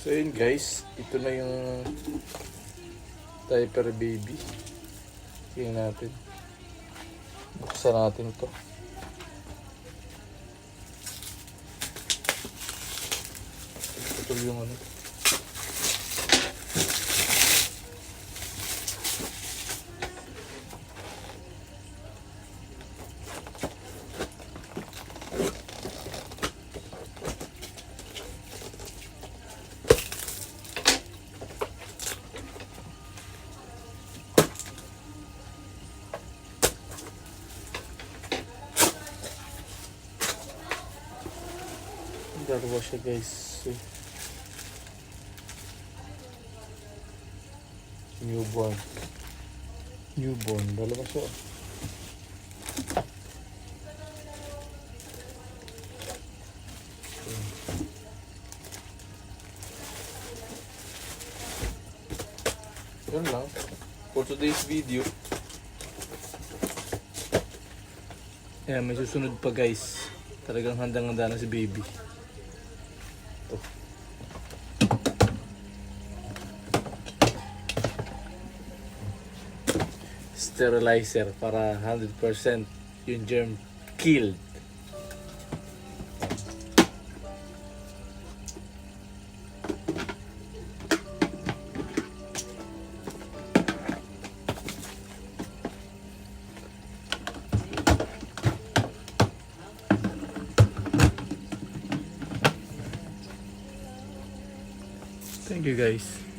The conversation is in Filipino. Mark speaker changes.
Speaker 1: So yun guys, ito na yung diaper baby. Tingnan natin. Buksan natin to. Putol yung ano. Dalawa siya guys. Newborn. Newborn. Dalawa siya. Yun lang. For today's video. Ayan, may susunod pa guys. Talagang handang-handa na si baby. Sterilizer para 100% yung germ killed. Thank you guys.